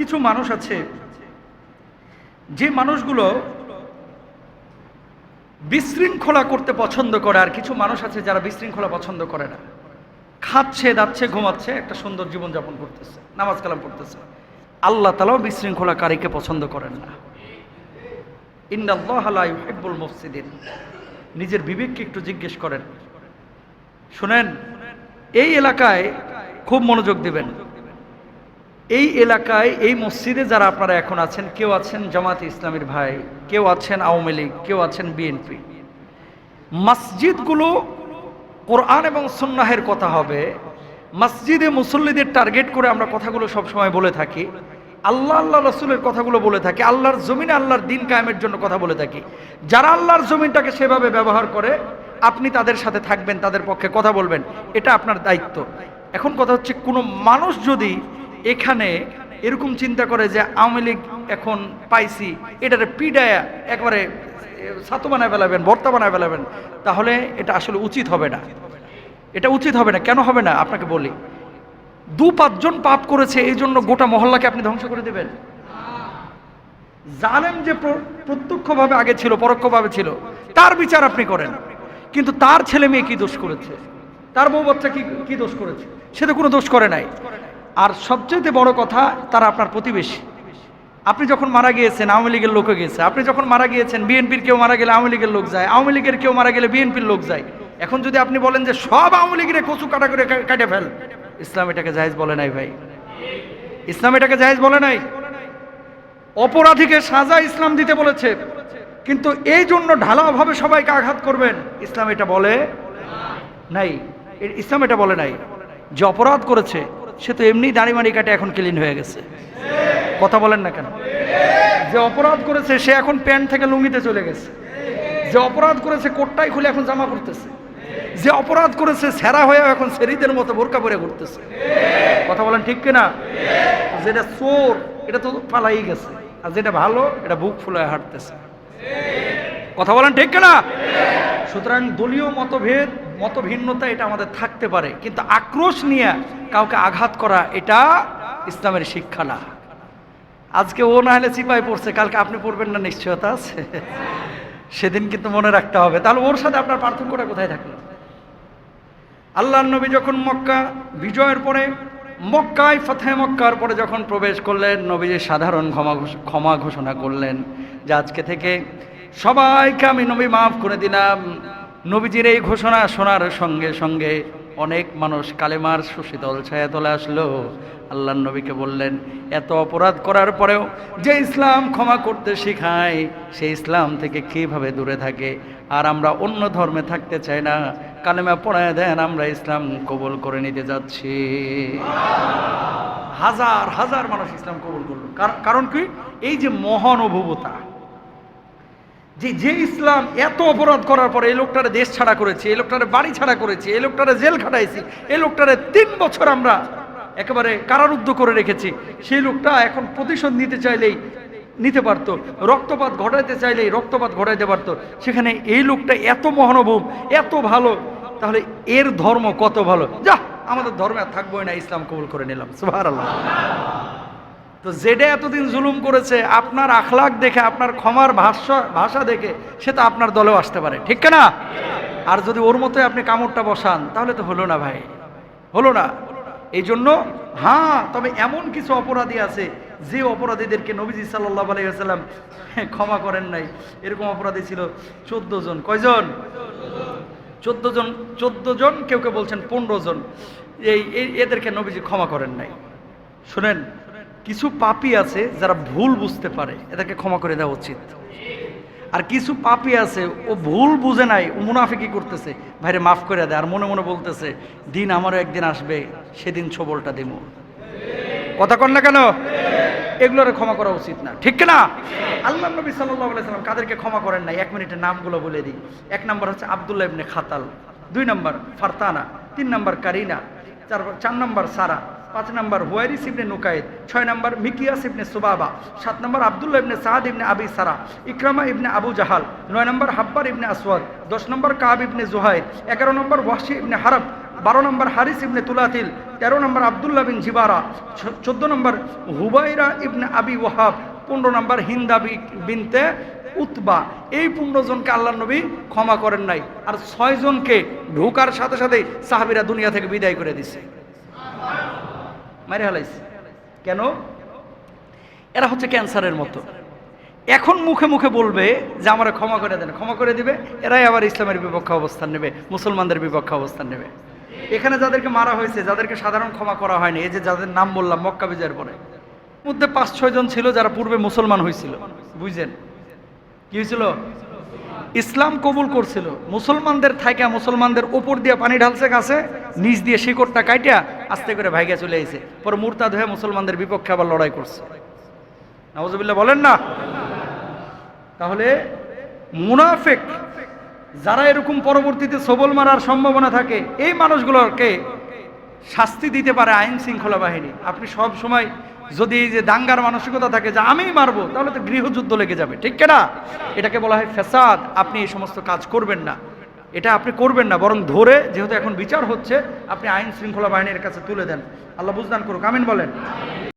কিছু মানুষ আছে, যে মানুষগুলো বিশৃঙ্খলা করতে পছন্দ করে, আর কিছু মানুষ আছে যারা বিশৃঙ্খলা পছন্দ করে না। খাচ্ছে, দাচ্ছে, ঘুমাচ্ছে, একটা সুন্দর জীবনযাপন করতেছে, নামাজ কালাম পড়তেছে। আল্লাহ তালাও বিশৃঙ্খলাকারীকে পছন্দ করেন না। ইন্দাল্লাহুল মসজিদিন নিজের বিবেককে একটু জিজ্ঞেস করেন। শুনেন, এই এলাকায় খুব মনোযোগ দিবেন। এই এলাকায়, এই মসজিদে যারা আপনারা এখন আছেন, কেউ আছেন জামাত ইসলামের ভাই, কেউ আছেন আওয়ামী লীগ, কেউ আছেন বিএনপি। মসজিদগুলো কোরআন এবং সুন্নাহের কথা হবে। মসজিদে মুসল্লিদের টার্গেট করে আমরা কথাগুলো সবসময় বলে থাকি। আল্লাহ আল্লাহ রসুলের কথাগুলো বলে থাকি। আল্লাহর জমিনে আল্লাহর দিন কায়েমের জন্য কথা বলে থাকি। যারা আল্লাহর জমিনটাকে সেভাবে ব্যবহার করে, আপনি তাদের সাথে থাকবেন, তাদের পক্ষে কথা বলবেন, এটা আপনার দায়িত্ব। এখন কথা হচ্ছে, কোনো মানুষ যদি এখানে এরকম চিন্তা করে যে আওয়ামী লীগ এখন পাইছি, এটার পিডায়া একবারে ছাতু বানায় ফেলাবেন, ভর্তা বানায় ফেলাবেন, তাহলে এটা আসলে উচিত হবে না। এটা উচিত হবে না, কেন হবে না? আপনাকে বলি, দু পাঁচজন পাপ করেছে এই জন্য গোটা মহল্লাকে আপনি ধ্বংস করে দেবেন। জানেন যে প্র- প্রত্যক্ষভাবে আগে ছিল, পরোক্ষভাবে ছিল, তার বিচার আপনি করেন। কিন্তু তার ছেলে মেয়ে কি দোষ করেছে? তার বউ বাচ্চা কি কি দোষ করেছে? সে তো কোনো দোষ করে নাই। আর সবচেয়ে বড় কথা, তারা আপনার প্রতিবেশী। আপনি যখন মারা গিয়েছেন, আওয়ামী লীগের লোকও গিয়েছে। আপনি যখন মারা গিয়েছেন, বিএনপির কেউ মারা গেলে আওয়ামী লীগের লোক যায়। আওয়ামী লীগের কেউ মারা গেলে বিএনপির লোক যায়। এখন যদি আপনি বলেন যে সব আওয়ামী লীগের কচু কাটা করে কাটে ফেল, ইসলাম এটাকে জায়েজ বলে নাই ভাই। ইসলাম এটাকে জায়েজ বলে নাই। অপরাধীকে সাজা ইসলাম দিতে বলেছে। কিন্তু এই জন্য ঢালাওভাবে সবাইকে আঘাত করবেন, ইসলাম এটা বলে নাই। ইসলাম এটা বলে নাই যে অপরাধ করেছে সে তো এমনি দাড়ি মাড়ি কাটে, এখন ক্লিন হয়ে গেছে। কথা বলেন না কেন? যে অপরাধ করেছে, সে এখন প্যান্ট থেকে লুঙ্গিতে চলে গেছে। যে অপরাধ করেছে, কোটটাই খুলে এখন জামা পড়তেছে যে অপরাধ করেছে, সেরা হয়ে এখন সেরিদের মতো বোরকা পরে ঘুরতেছে। কথা বলেন ঠিক কিনা? যেটা চোর, এটা তো পালাই গেছে। আর যেটা ভালো, এটা বুক ফুলে হাঁটতেছে। কথা বলেন ঠিক কিনা? সুতরাং দলীয় মতভেদ মতভিন্নতা এটা আমাদের থাকতে পারে, কিন্তু আক্রোশ নিয়ে কাউকে আঘাত করা এটা ইসলামের শিক্ষা না। আজকে ও না হলে চিপাই পড়ছে, কালকে আপনি পড়বেন না নিশ্চয়তা আছে? সেদিন কিন্তু মনে রাখতে হবে। তাহলে ওর সাথে আপনার পার্থক্যটা কোথায় থাকল? আল্লাহ নবী যখন মক্কা, বিজয়ের পরে মক্কায় ফতে মক্কার পরে যখন প্রবেশ করলেন, নবীজি সাধারণ ক্ষমা ক্ষমা ঘোষণা করলেন যে আজকে থেকে সবাইকে আমি নবী মাফ করে দিলাম। নবীজির এই ঘোষণা শোনার সঙ্গে সঙ্গে অনেক মানুষ কালেমার সুশীতল ছায়া তলে আসলো। আল্লাহ নবীকে বললেন, এত অপরাধ করার পরেও যে ইসলাম ক্ষমা করতে শেখায় সেই ইসলাম থেকে কীভাবে দূরে থাকে? আর আমরা অন্য ধর্মে থাকতে চাই না। কালেমা পড়ায় দেন, আমরা ইসলাম কবুল করে নিতে যাচ্ছি। হাজার হাজার মানুষ ইসলাম কবুল করল। কার- কারণ কি? এই যে মহান মহানুভবতা যে যে ইসলাম এত অপরাধ করার পরে এই লোকটারে দেশ ছাড়া করেছে, এই লোকটারে বাড়ি ছাড়া করেছে, এই লোকটারে জেল খাটাইছি, এই লোকটারে তিন বছর আমরা একেবারে কারারুদ্ধ করে রেখেছি, সেই লোকটা এখন প্রতিশোধ নিতে চাইলেই নিতে পারতো, রক্তপাত ঘটাইতে চাইলেই রক্তপাত ঘটাইতে পারতো। সেখানে এই লোকটা এত মহানুভব, এত ভালো, তাহলে এর ধর্ম কত ভালো? যা আমাদের ধর্মে থাকবোই না, ইসলাম কবুল করে নিলাম সুভার তো জেডে এতদিন জুলুম করেছে, আপনার আখলাক দেখে, আপনার ক্ষমার ভাষা ভাষা দেখে, সে তো আপনার দলেও আসতে পারে। ঠিক না আর যদি ওর মতোই আপনি কামড়টা বসান, তাহলে তো হলো না ভাই। হলো না। এই জন্য হ্যাঁ তবে এমন কিছু অপরাধী আছে, যে অপরাধীদেরকে নবীজি সাল্লাহ আলাইসাল্লাম ক্ষমা করেন নাই। এরকম অপরাধী ছিল চোদ্দ জন। কয়জন? চোদ্দ জন চোদ্দ জন, কেউ কেউ বলছেন পনেরো জন। এই- এদেরকে নবীজি ক্ষমা করেন নাই। শুনেন কিছু পাপি আছে যারা ভুল বুঝতে পারে, এদেরকে ক্ষমা করে দেওয়া উচিত। আর কিছু পাপি আছে, ও ভুল বুঝে নাই, ও মুনাফিকি করতেছে, ভাইরে মাফ করে দেয় আর মনে মনে বলতেছে, দিন আমারও একদিন আসবে, সেদিন ছবলটা দিব। কথা কন না কেন? এগুলোর ক্ষমা করা উচিত না। ঠিক না আল্লাহ নবী সাল্লাম কাদেরকে ক্ষমা করেন নাই? এক মিনিটের নামগুলো বলে দিই। এক নম্বর হচ্ছে আবদুল্লাহ ইবনে খাতাল, দুই নম্বর ফারতানা, তিন নম্বর কারিনা চার চার নম্বর সারা, পাঁচ নম্বর হুয়ারিস ইবনে নুকায়েদ ছয় নম্বর মিকিয়াস ইবনে সুবাবা, সাত নম্বর আবদুল্লাহ ইবনে সাদ ইবনে আবি সারা, ইকরামা ইবনে আবু জাহাল, নয় নম্বর হাব্বার ইবনে আসওয়াদ, দশ নম্বর কাব ইবনে জুহাইদ এগারো নম্বর ওয়াসি ইবনে হারব বারো নম্বর হারিস ইবনে তুলাতিল, তেরো নম্বর আবদুল্লাহ বিন জিবারা চোদ্দ নম্বর হুবাইরা ইবনে আবি ওয়াহাব, পনেরো নম্বর হিন্দা বিনতে উতবা। এই পনেরো জনকে আল্লাহ নবী ক্ষমা করেন নাই। আর ছয় জনকে ঢোকার সাথে সাথে সাহাবিরা দুনিয়া থেকে বিদায় করে দিছে। মারে হালাইছে। কেন? এরা হচ্ছে ক্যান্সারের মতো। এখন মুখে মুখে বলবে যে আমরা ক্ষমা করে দেন। ক্ষমা করে দিবে, এরাই আবার ইসলামের বিপক্ষে অবস্থান নেবে, মুসলমানদের বিপক্ষে অবস্থান নেবে। এখানে যাদেরকে মারা হয়েছে, যাদেরকে সাধারণ ক্ষমা করা হয়নি, এই যে যাদের নাম বললাম মক্কা বিজয়ের পরে, মধ্যে পাঁচ ছয় জন ছিল যারা পূর্বে মুসলমান হয়েছিল। বুঝছেন? কি হয়েছিল? ইসলাম কবুল করছিল। মুসলমানদের থাইকা, মুসলমানদের উপর দিয়ে পানি ঢালছে গাছে, নিচ দিয়ে শিকড়টা কাইটা আস্তে করে ভাইগা চলে আইছে। পরে মুরতাদ হয়ে মুসলমানদের বিপক্ষে আবার লড়াই করছে। নওয়াজবিল্লাহ বলেন না? তাহলে মুনাফেক যারা এরকম পরবর্তীতে সবল মারার সম্ভাবনা থাকে, এই মানুষগুলোকে শাস্তি দিতে পারে আইন শৃঙ্খলা বাহিনী। আপনি সব সময় যদি যে দাঙ্গার মানসিকতা থাকে যে আমিই মারবো, তাহলে তো গৃহযুদ্ধ লেগে যাবে। ঠিক কেনা? এটাকে বলা হয় ফেসাদ আপনি এই সমস্ত কাজ করবেন না। এটা আপনি করবেন না, বরং ধরে যেহেতু এখন বিচার হচ্ছে, আপনি আইন শৃঙ্খলা বাহিনীর কাছে তুলে দেন। আল্লাহ বুঝদান করুক, আমিন বলেন।